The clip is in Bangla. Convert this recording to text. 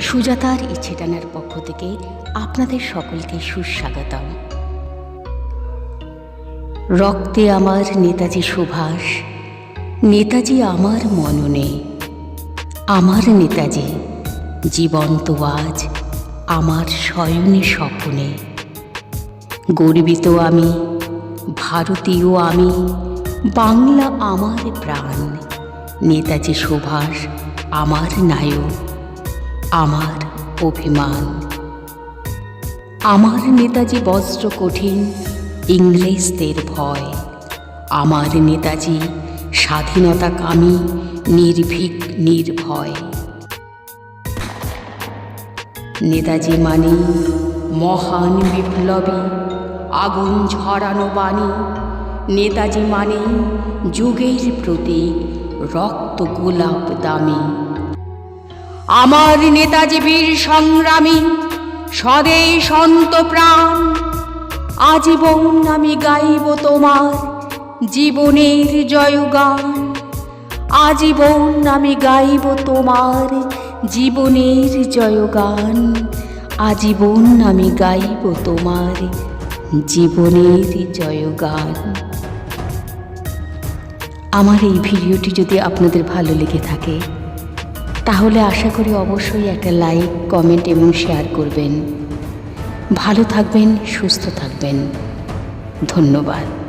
সুজাতার ইচ্ছেটানার পক্ষ থেকে আপনাদের সকলকে সুস্বাগতম। রক্তে আমার নেতাজি সুভাষ, নেতাজি আমার মননে। আমার নেতাজি, জীবন্ত আজ আমার শয়নে স্বপনে। গর্বিত আমি, ভারতীয় আমি, বাংলা আমার প্রাণ। নেতাজি সুভাষ, আমার নায়ক, আমার অভিমান। আমার নেতাজি বজ্র কঠিন, ইংরেজদের ভয়। আমার নেতাজি স্বাধীনতাকামী, নির্ভীক, নির্ভয়। নেতাজি মানে মহান বিপ্লবী, আগুন ঝরানো বাণী। নেতাজি মানে যুগের প্রতীক রক্ত গোলাপ দামি। আমার নেতাজি বীর সংগ্রামী স্বদেশ অন্ত প্রাণ। আজীবন আমি গাইব তোমার জীবনের জয়গান। আজীবন আমি গাইব তোমার জীবনের জয়গান। আজীবন আমি গাইব তোমার জীবনের জয়গান। আমার এই ভিডিওটি যদি আপনাদের ভালো লেগে থাকে, তাহলে আশা করি অবশ্যই একটা লাইক, কমেন্ট এবং শেয়ার করবেন। ভালো থাকবেন, সুস্থ থাকবেন। ধন্যবাদ।